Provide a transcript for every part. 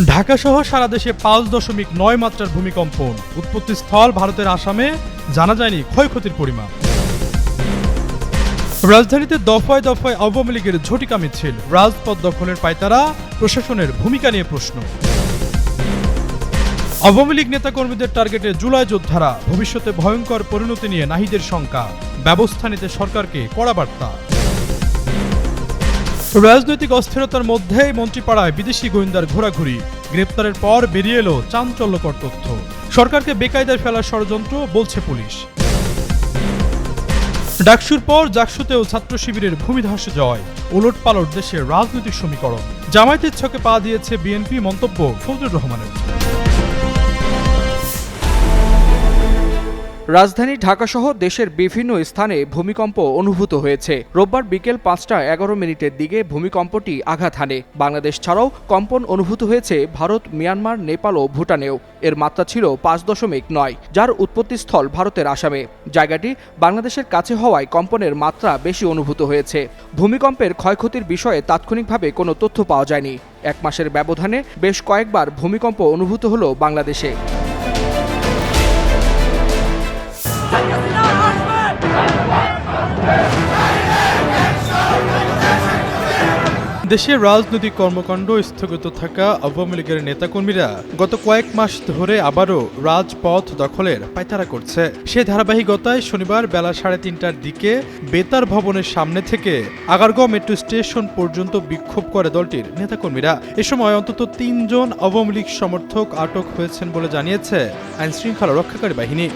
ঢাকা সহ সারা দেশে পাঁচ দশমিক নয় মাত্রার ভূমিকম্পন উৎপত্তি স্থল ভারতের আসামে, জানা যায়নি ক্ষয়ক্ষতির পরিমাণ। রাজধানীতে দফায় দফায় আওয়ামী লীগের ঝটিকা মিছিল রাজপথ দখলের পায়তারা প্রশাসনের ভূমিকা নিয়ে প্রশ্ন। আওয়ামী লীগ নেতাকর্মীদের টার্গেটে জুলাই যোদ্ধারা ভবিষ্যতে ভয়ঙ্কর পরিণতি নিয়ে নাহিদের শঙ্কা। ব্যবস্থা নিতে সরকারকে কড়া বার্তা। রাজনৈতিক অস্থিরতার মধ্যেই মন্ত্রীপাড়ায় বিদেশি গোয়েন্দার ঘোরাঘুরি। গ্রেপ্তারের পর বেরিয়ে এলো চাঞ্চল্যকর তথ্য। সরকারকে বেকায়দায় ফেলার ষড়যন্ত্র বলছে পুলিশ। ডাকসুর পর জাকসুতেও ছাত্র শিবিরের ভূমিধস জয়। ওলট পালট দেশের রাজনৈতিক সমীকরণ। জামায়াতের ছকে পা দিয়েছে বিএনপি মন্তব্য ফজলুর রহমানের। রাজধানী ঢাকাসহ দেশের বিভিন্ন স্থানে ভূমিকম্প অনুভূত হয়েছে। রোববার বিকেল পাঁচটা এগারো মিনিটের দিকে ভূমিকম্পটি আঘাত হানে। বাংলাদেশ ছাড়াও কম্পন অনুভূত হয়েছে ভারত, মিয়ানমার, নেপাল ও ভুটানেও। এর মাত্রা ছিল পাঁচ দশমিক নয়, যার উৎপত্তিস্থল ভারতের আসামে। জায়গাটি বাংলাদেশের কাছে হওয়ায় কম্পনের মাত্রা বেশি অনুভূত হয়েছে। ভূমিকম্পের ক্ষয়ক্ষতির বিষয়ে তাৎক্ষণিকভাবে কোনো তথ্য পাওয়া যায়নি। এক মাসের ব্যবধানে বেশ কয়েকবার ভূমিকম্প অনুভূত হলো বাংলাদেশে। দেশের রাজনৈতিক কর্মকাণ্ড স্থগিত থাকা আওয়ামী লীগের নেতাকর্মীরা গত কয়েক মাস ধরে আবারও রাজপথ দখলের পায়তারা করছে। সে ধারাবাহিকতায় শনিবার বেলা সাড়ে তিনটার দিকে বেতার ভবনের সামনে থেকে আগারগাঁও মেট্রো স্টেশন পর্যন্ত বিক্ষোভ করে দলটির নেতাকর্মীরা। এ সময় অন্তত তিনজন আওয়ামী লীগ সমর্থক আটক হয়েছেন বলে জানিয়েছে আইনশৃঙ্খলা রক্ষাকারী বাহিনী।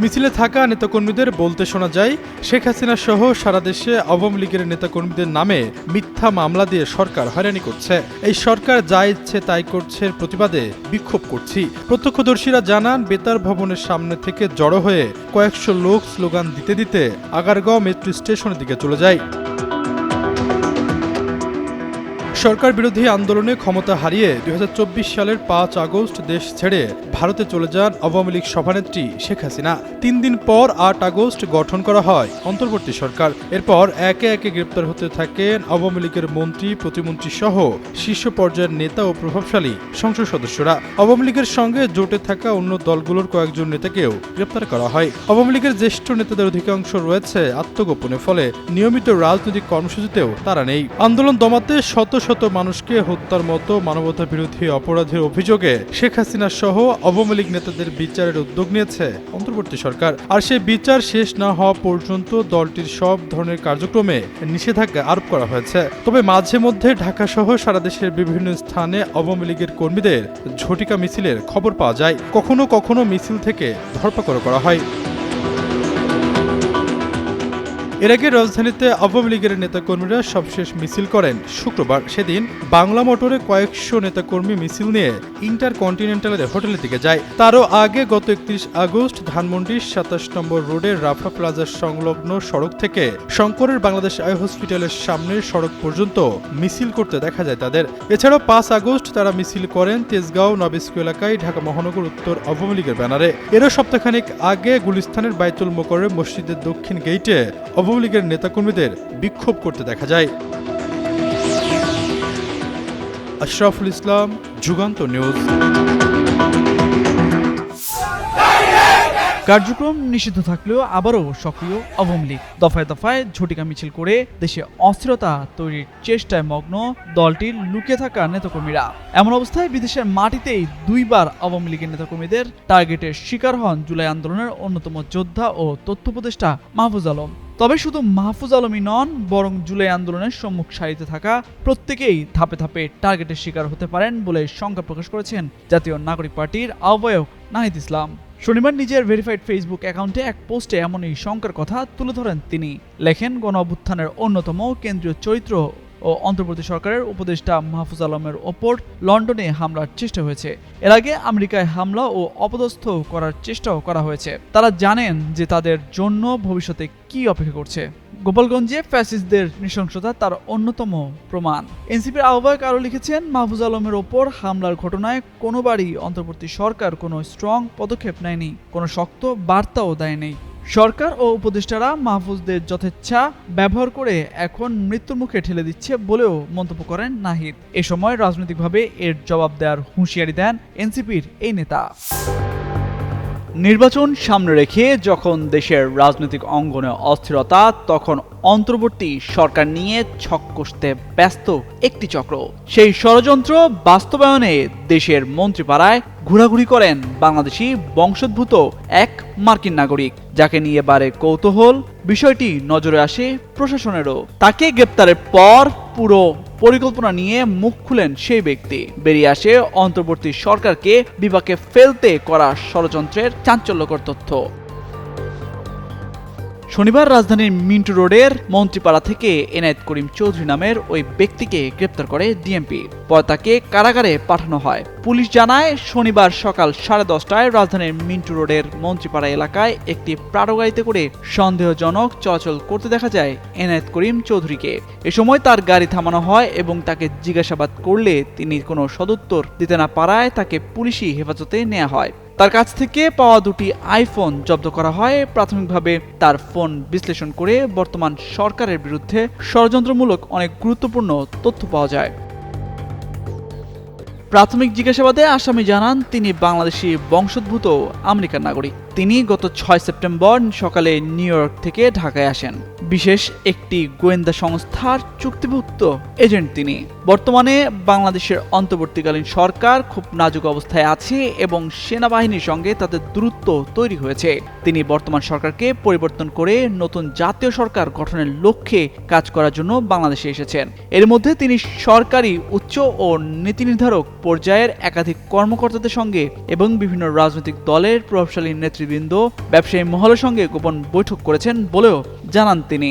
মিছিলে থাকা নেতাকর্মীদের বলতে শোনা যায়, শেখ হাসিনা সহ সারা দেশে আওয়ামী লীগের নেতাকর্মীদের নামে মিথ্যা মামলা দিয়ে সরকার হয়রানি করছে। এই সরকার যা ইচ্ছে তাই করছে প্রতিবাদে বিক্ষোভ করছি। প্রত্যক্ষদর্শীরা জানান, বেতার ভবনের সামনে থেকে জড়ো হয়ে কয়েকশো লোক স্লোগান দিতে দিতে আগারগাঁও মেট্রো স্টেশনের দিকে চলে যায়। সরকার বিরোধী আন্দোলনে ক্ষমতা হারিয়ে দু হাজার চব্বিশ সালের পাঁচ আগস্ট দেশ ছেড়ে ভারতে চলে যান আওয়ামী লীগ সভানেত্রী শেখ হাসিনা। তিন দিন পর আট আগস্ট গঠন করা হয় অন্তর্বর্তী সরকার। এরপর একে একে গ্রেপ্তার হতে থাকেন আওয়ামী লীগের মন্ত্রী, প্রতিমন্ত্রী সহ শীর্ষ পর্যায়ের নেতা ও প্রভাবশালী সংসদ সদস্যরা। আওয়ামী লীগের সঙ্গে জোটে থাকা অন্য দলগুলোর কয়েকজন নেতাকেও গ্রেপ্তার করা হয়। আওয়ামী লীগের জ্যেষ্ঠ নেতাদের অধিকাংশ রয়েছে আত্মগোপনে, ফলে নিয়মিত রাজনৈতিক কর্মসূচিতেও তারা নেই। আন্দোলন দমাতে শত শত মানুষকে হত্যার মতো মানবতা বিরোধী অপরাধের অভিযোগে শেখ হাসিনা সহ আওয়ামী লীগ নেতাদের বিচারের উদ্যোগ নিয়েছে অন্তর্বর্তী সরকার। আর সেই বিচার শেষ না হওয়া পর্যন্ত দলটির সব ধরনের কার্যক্রমে নিষেধাজ্ঞা আরোপ করা হয়েছে। তবে মাঝে মধ্যে ঢাকা সহ সারা দেশের বিভিন্ন স্থানে আওয়ামী লীগের কর্মীদের ঝটিকা মিছিলের খবর পাওয়া যায়। কখনো কখনো মিছিল থেকে ধরপাকড় করা হয়। এর আগে রাজধানীতে আওয়ামী লীগের নেতাকর্মীরা সবশেষ মিছিল করেন। শুক্রবার সেদিন বাংলা মোটরে কয়েকশো নেতাকর্মী মিছিল নিয়ে ইন্টার কন্টিনেন্টালের হোটেলের দিকে যায়। তারও আগে গত একত্রিশ আগস্ট ধানমন্ডির সাতাশ নম্বর রোডের রাফা প্লাজার সংলগ্ন সড়ক থেকে শঙ্করের বাংলাদেশ আই হসপিটালের সামনের সড়ক পর্যন্ত মিছিল করতে দেখা যায় তাদের। এছাড়াও পাঁচ আগস্ট তারা মিছিল করেন তেজগাঁও নবিস্কু এলাকায়, ঢাকা মহানগর উত্তর আওয়ামী লীগের ব্যানারে। এরও সপ্তাহখানিক আগে গুলিস্তানের বাইতুল মোকরে মসজিদের দক্ষিণ গেইটে আওয়ামী লীগের নেতাকর্মীদের বিক্ষোভ করতে দেখা যায়। আশরাফুল ইসলাম, যুগান্ত নিউজ। কার্যক্রম নিষিদ্ধ থাকলেও আবারও সক্রিয় আওয়ামী লীগ। দফায় দফায় ঝটিকা মিছিল করে দেশে অস্থিরতা তৈরির চেষ্টায় মগ্ন দলটির লুকিয়ে থাকা নেতাকর্মীরা। এমন অবস্থায় বিদেশের মাটিতেই দুইবার আওয়ামী লীগের নেতাকর্মীদের টার্গেটের শিকার হন জুলাই আন্দোলনের অন্যতম যোদ্ধা ও তথ্য উপদেষ্টা মাহফুজ আলম। তবে শুধু মাহফুজ আলমই নন, বরং জুলাই আন্দোলনের সম্মুখ সারিতে থাকা প্রত্যেকেই ধাপে ধাপে টার্গেটের শিকার হতে পারেন বলে শঙ্কা প্রকাশ করেছেন জাতীয় নাগরিক পার্টির আহ্বায়ক নাহিদ ইসলাম। শনিবার নিজের ভেরিফাইড ফেসবুক অ্যাকাউন্টে এক পোস্টে এমনই শঙ্কার কথা তুলে ধরেন তিনি। লেখেন গণ অভ্যুত্থানের অন্যতম কেন্দ্রীয় চরিত্র ও অন্তর্বর্তী সরকারের উপদেষ্টা মাহফুজ আলমের ওপর লন্ডনে হামলার চেষ্টা হয়েছে। এর আগে আমেরিকায় হামলা ও অপদস্থ করার চেষ্টাও করা হয়েছে। তারা জানেন যে তাদের জন্য ভবিষ্যতে কি অপেক্ষা করছে। গোপালগঞ্জে ফ্যাসিস্টদের নৃশংসতা তার অন্যতম প্রমাণ। এনসিপির আহ্বায়ক আরও লিখেছেন, মাহফুজ আলমের ওপর হামলার ঘটনায় কোনোবারই অন্তর্বর্তী সরকার কোনো স্ট্রং পদক্ষেপ নেয়নি, কোনো শক্ত বার্তাও দেয়নি। সরকার ও উপদেষ্টারা মাহফুজদের যথেচ্ছা ব্যবহার করে এখন মৃত্যুর মুখে ঠেলে দিচ্ছে বলেও মন্তব্য করেন নাহিদ। এ সময় রাজনৈতিকভাবে এর জবাব দেওয়ার হুঁশিয়ারি দেন এনসিপির এই নেতা। নির্বাচন সামনে রেখে যখন দেশের রাজনৈতিক অঙ্গনে অস্থিরতা, তখন অন্তর্বর্তী সরকার নিয়ে ছক কষতে ব্যস্ত একটি চক্র। সেই ষড়যন্ত্র বাস্তবায়নে দেশের মন্ত্রীপাড়ায় ঘোরাঘুরি করেন বাংলাদেশি বংশোদ্ভূত এক মার্কিন নাগরিক, যাকে নিয়ে বারে কৌতূহল, বিষয়টি নজরে আসে প্রশাসনেরও। তাকে গ্রেপ্তারের পর পুরো পরিকল্পনা নিয়ে মুখ খুলেন সেই ব্যক্তি। বেরিয়ে আসে অন্তর্বর্তী সরকারকে বিপাকে ফেলতে করা ষড়যন্ত্রের চাঞ্চল্যকর তথ্য। শনিবার রাজধানীর মিন্টু রোডের মন্ত্রীপাড়া থেকে এনায়েত করিম চৌধুরী নামের ওই ব্যক্তিকে গ্রেপ্তার করে ডিএমপি। পর তাকে কারাগারে পাঠানো হয়। পুলিশ জানায়, শনিবার সকাল সাড়ে দশটায় রাজধানীর মিন্টু রোডের মন্ত্রীপাড়া এলাকায় একটি প্রাড়গাড়িতে করে সন্দেহজনক চলাচল করতে দেখা যায় এনায়েত করিম চৌধুরীকে। এ সময় তার গাড়ি থামানো হয় এবং তাকে জিজ্ঞাসাবাদ করলে তিনি কোনো সদুত্তর দিতে না পারায় তাকে পুলিশি হেফাজতে নেওয়া হয়। তার কাছ থেকে পাওয়া দুটি আইফোন জব্দ করা হয়। প্রাথমিকভাবে তার ফোন বিশ্লেষণ করে বর্তমান সরকারের বিরুদ্ধে ষড়যন্ত্রমূলক অনেক গুরুত্বপূর্ণ তথ্য পাওয়া যায়। প্রাথমিক জিজ্ঞাসাবাদে আসামি জানান, তিনি বাংলাদেশি বংশোদ্ভূত আমেরিকার নাগরিক। তিনি গত ছয় সেপ্টেম্বর সকালে নিউ ইয়র্ক থেকে ঢাকায় আসেন। বিশেষ একটি গোয়েন্দা সংস্থার চুক্তিভুক্ত এজেন্ট তিনি। বর্তমানে বাংলাদেশের অন্তর্বর্তীকালীন সরকার খুব নাজুক অবস্থায় আছে এবং সেনাবাহিনীর সঙ্গে তাদের দূরত্ব তৈরি হয়েছে। তিনি বর্তমান সরকারকে পরিবর্তন করে নতুন জাতীয় সরকার গঠনের লক্ষ্যে কাজ করার জন্য বাংলাদেশে এসেছেন। এর মধ্যে তিনি সরকারি উচ্চ ও নীতি নির্ধারক পর্যায়ের একাধিক কর্মকর্তাদের সঙ্গে এবং বিভিন্ন রাজনৈতিক দলের প্রভাবশালী নেতৃবৃন্দ ব্যবসায়ী মহলের সঙ্গে গোপন বৈঠক করেছেন বলেও জানান তিনি।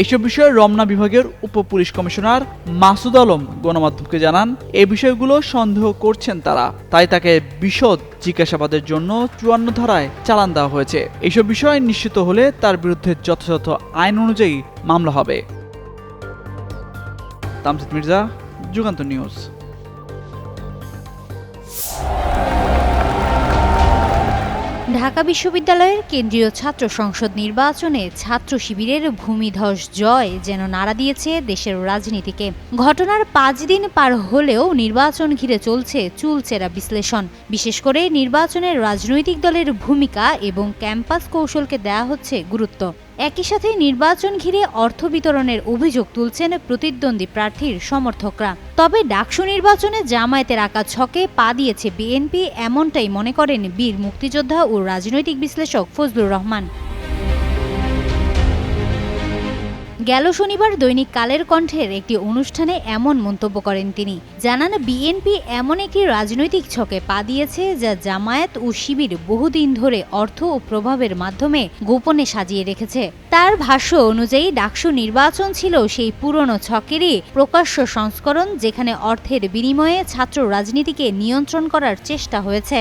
এইসব বিষয়ে রমনা বিভাগের উপ পুলিশ কমিশনার মাসুদ আলম গণমাধ্যমকে জানান এই বিষয়গুলো সন্দেহ করছেন তারা। তাই তাকে বিশদ জিজ্ঞাসাবাদের জন্য চুয়ান্ন ধারায় চালান দেওয়া হয়েছে। এইসব বিষয় নিশ্চিত হলে তার বিরুদ্ধে যথাযথ আইন অনুযায়ী মামলা হবে। তামসিদ মির্জা, যুগান্ত নিউজ। ঢাকা বিশ্ববিদ্যালয়ের কেন্দ্রীয় ছাত্র সংসদ নির্বাচনে ছাত্র শিবিরের ভূমিধস জয় যেন নাড়া দিয়েছে দেশের রাজনীতিকে। ঘটনার পাঁচ দিন পার হলেও নির্বাচন ঘিরে চলছে চুলচেরা বিশ্লেষণ। বিশেষ করে নির্বাচনের রাজনৈতিক দলের ভূমিকা এবং ক্যাম্পাস কৌশলকে দেয়া হচ্ছে গুরুত্ব। একই সাথে নির্বাচন ঘিরে অর্থ বিতরণের অভিযোগ তুলছেন প্রতিদ্বন্দ্বী প্রার্থীর সমর্থকরা। তবে ডাকসু নির্বাচনে জামায়াতের আঁকা ছকে পা দিয়েছে বিএনপি, এমনটাই মনে করেন বীর মুক্তিযোদ্ধা ও রাজনৈতিক বিশ্লেষক ফজলুর রহমান। গেল শনিবার দৈনিক কালের কণ্ঠের একটি অনুষ্ঠানে এমন মন্তব্য করেন তিনি। জানান, বিএনপি এমন একটি রাজনৈতিক ছকে পা দিয়েছে যা জামায়াত ও শিবির বহুদিন ধরে অর্থ ও প্রভাবের মাধ্যমে গোপনে সাজিয়ে রেখেছে। তার ভাষ্য অনুযায়ী, ডাকসু নির্বাচন ছিল সেই পুরনো ছকেরই প্রকাশ্য সংস্করণ যেখানে অর্থের বিনিময়ে ছাত্র রাজনীতিকে নিয়ন্ত্রণ করার চেষ্টা হয়েছে।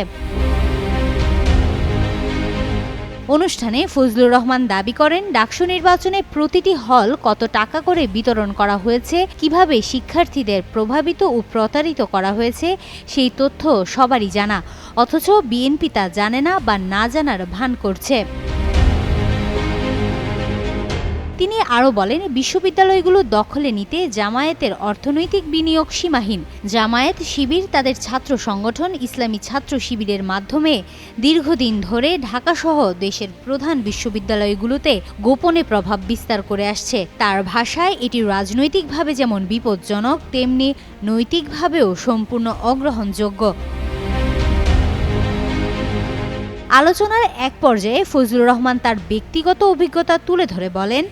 অনুষ্ঠানে ফজলুর রহমান দাবি করেন, ডাকসু নির্বাচনে প্রতিটি হল কত টাকা করে বিতরণ করা হয়েছে, কীভাবে শিক্ষার্থীদের প্রভাবিত ও প্রতারিত করা হয়েছে, সেই তথ্য সবারই জানা। অথচ বিএনপি তা জানে না বা না জানার ভান করছে। তিনি আরও বলেন, বিশ্ববিদ্যালয়গুলো দখলে নিতে জামায়াতের অর্থনৈতিক বিনিয়োগ সীমাহীন। জামায়াত শিবির তাদের ছাত্র সংগঠন, ইসলামী ছাত্র শিবিরের মাধ্যমে দীর্ঘদিন ধরে ঢাকাসহ দেশের প্রধান বিশ্ববিদ্যালয়গুলোতে গোপনে প্রভাব বিস্তার করে আসছে। তার ভাষায় এটি রাজনৈতিকভাবে যেমন বিপজ্জনক, তেমনি নৈতিকভাবেও সম্পূর্ণ অগ্রহণযোগ্য। আলোচনার এক পর্যায়ে ফজলুর রহমান তার ব্যক্তিগত অভিজ্ঞতা তুলে ধরে বলেন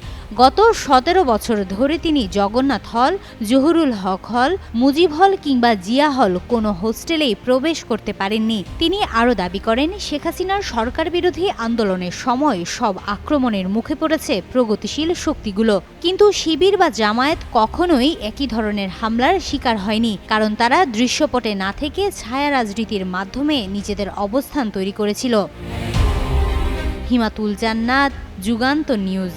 গত সতেরো বছর ধরে তিনি জগন্নাথ হল, জহুরুল হক হল, মুজিব হল কিংবা জিয়া হল কোনো হোস্টেলেই প্রবেশ করতে পারেননি। তিনি আরও দাবি করেন, শেখ হাসিনার সরকার বিরোধী আন্দোলনের সময় সব আক্রমণের মুখে পড়েছে প্রগতিশীল শক্তিগুলো। কিন্তু শিবির বা জামায়াত কখনোই একই ধরনের হামলার শিকার হয়নি, কারণ তারা দৃশ্যপটে না থেকে ছায়া রাজনীতির মাধ্যমে নিজেদের অবস্থান তৈরি করেছিল। হিমাতুল জান্নাত, যুগান্ত নিউজ।